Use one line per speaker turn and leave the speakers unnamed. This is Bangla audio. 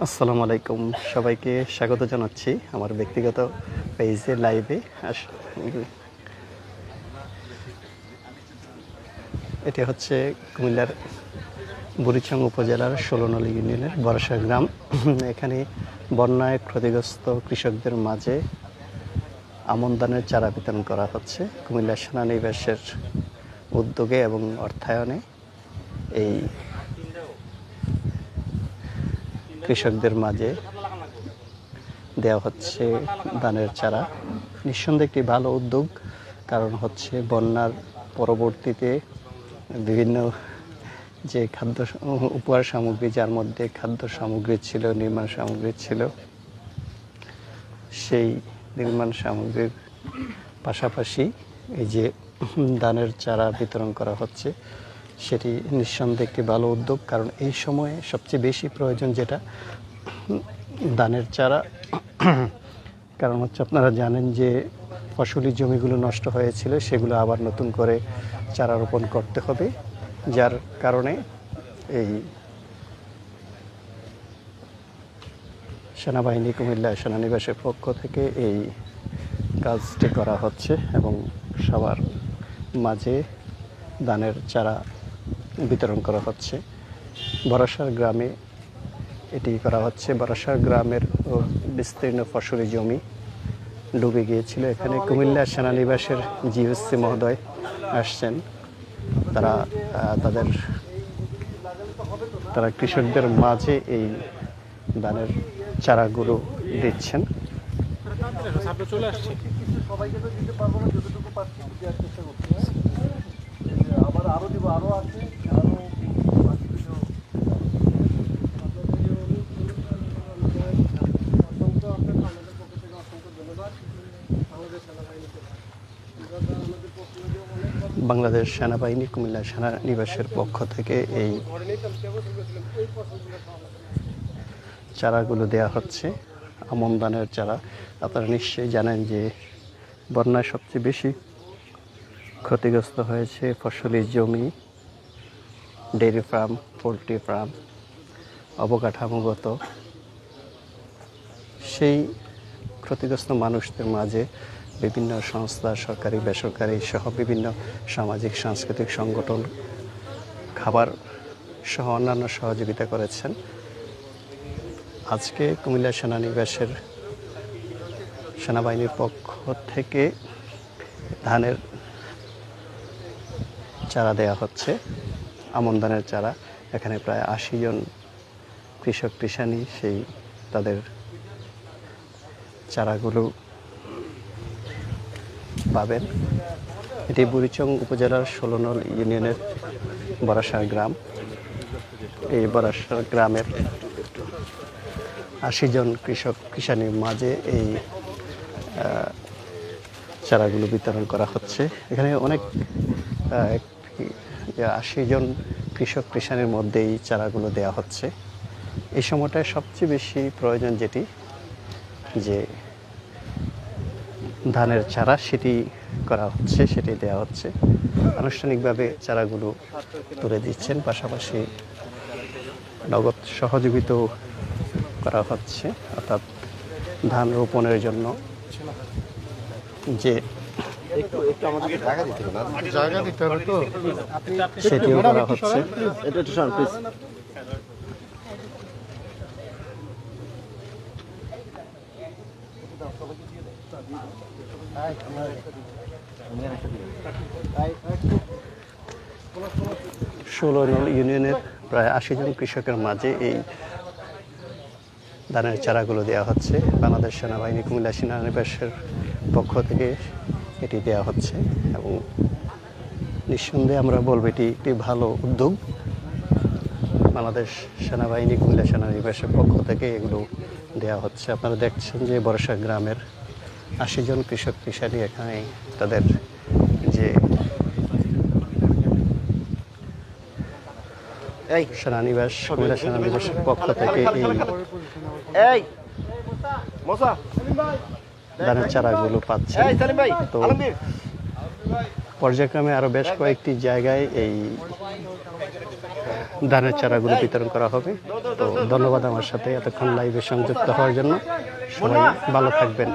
আসসালামু আলাইকুম। সবাইকে স্বাগত জানাচ্ছি আমার ব্যক্তিগত পেজে, লাইভে। আস- এটি হচ্ছে কুমিল্লার বুড়িচং উপজেলার ষোলনল ইউনিয়নের বরসা গ্রাম। এখানে বন্যায় ক্ষতিগ্রস্ত কৃষকদের মাঝে আমন ধানের চারা বিতরণ করা হচ্ছে। কুমিল্লা সেনানিবাসের উদ্যোগে এবং অর্থায়নে এই কৃষকদের মাঝে দেওয়া হচ্ছে ধানের চারা। নিঃসন্দেহে একটি ভালো উদ্যোগ, কারণ হচ্ছে বন্যার পরবর্তীতে বিভিন্ন যে খাদ্য উপহার সামগ্রী, যার মধ্যে খাদ্য সামগ্রী ছিল, নির্মাণ সামগ্রী ছিল, সেই নির্মাণ সামগ্রীর পাশাপাশি এই যে ধানের চারা বিতরণ করা হচ্ছে। সেটি নিঃসন্দেহে একটি ভালো উদ্যোগ, কারণ এই সময়ে সবচেয়ে বেশি প্রয়োজন যেটা, ধানের চারা। কারণ হচ্ছে আপনারা জানেন যে ফসলি জমিগুলো নষ্ট হয়েছিল, সেগুলো আবার নতুন করে চারা রোপণ করতে হবে, যার কারণে এই সেনাবাহিনী কুমিল্লা সেনানিবাসের পক্ষ থেকে এই কাজটি করা হচ্ছে এবং সবার মাঝে ধানের চারা বিতরণ করা হচ্ছে। বরাসার গ্রামে এটি করা হচ্ছে। বরাসার গ্রামের বিস্তীর্ণ ফসলি জমি ডুবে গিয়েছিল। এখানে কুমিল্লা সেনানিবাসের জিএসসি মহোদয় আসছেন। তারা তাদের, তারা কৃষকদের মাঝে এই ধানের চারাগুলো দিচ্ছেন।
চলে আসছে
বাংলাদেশ সেনাবাহিনী কুমিল্লা সেনানিবাসের পক্ষ থেকে এই চারাগুলো দেয়া হচ্ছে, আমন ধানের চারা। আপনারা নিশ্চয়ই জানেন যে বন্যায় সবচেয়ে বেশি ক্ষতিগ্রস্ত হয়েছে ফসলি জমি ডেয়ারি ফার্ম, পোলট্রি ফার্ম, অবকাঠামোগত। সেই ক্ষতিগ্রস্ত মানুষদের মাঝে বিভিন্ন সংস্থা, সরকারি, বেসরকারি সহ বিভিন্ন সামাজিক, সাংস্কৃতিক সংগঠন খাবার সহ অন্যান্য সহযোগিতা করেছেন। আজকে কুমিল্লা সেনানিবাসের সেনাবাহিনীর পক্ষ থেকে ধানের চারা দেয়া হচ্ছে, আমন ধানের চারা। এখানে প্রায় আশি জন কৃষক কৃষানি সেই তাদের চারাগুলো পাবেন। এটি বুড়িচং উপজেলার ষোলনল ইউনিয়নের বরাসার গ্রাম। এই বরাসার গ্রামের আশি জন কৃষক কৃষানির মাঝে এই চারাগুলো বিতরণ করা হচ্ছে। এখানে অনেক আশি জন কৃষক কৃষানির মধ্যে এই চারাগুলো দেওয়া হচ্ছে। এই সময়টায় সবচেয়ে বেশি প্রয়োজন যেটি, যে ধানের চারা সেটি করা হচ্ছে, সেটি দেওয়া হচ্ছে। আনুষ্ঠানিকভাবে চারাগুলো তুলে দিচ্ছেন, পাশাপাশি নগদ সহযোগিতাও করা হচ্ছে, অর্থাৎ ধান রোপণের জন্য। যে সেটিও করা হচ্ছে। ষোলো ইউনিয়নের প্রায় আশি জন কৃষকের মাঝে এই ধানের চারাগুলো দেওয়া হচ্ছে। বাংলাদেশ সেনাবাহিনী কুমিল্লা সেনানিবাসের পক্ষ থেকে এটি দেওয়া হচ্ছে এবং নিঃসন্দেহে আমরা বলব এটি একটি ভালো উদ্যোগ। বাংলাদেশ সেনাবাহিনী কুমিল্লা সেনানিবাসের পক্ষ থেকে এগুলো দেওয়া হচ্ছে। আপনারা দেখছেন যে বর্ষা গ্রামের আশি জন কৃষক কৃষারি এখানে তাদের যে
এই
সেনানিবাস কুমিল্লা সেনানিবাসের পক্ষ থেকে এই ধানের চারাগুলো পাচ্ছে তো পর্যায়ক্রমে আরও বেশ কয়েকটি জায়গায় এই ধানের চারাগুলো বিতরণ করা হবে। তো ধন্যবাদ আমার সাথে এতক্ষণ লাইভে সংযুক্ত হওয়ার জন্য। সবাই ভালো থাকবেন।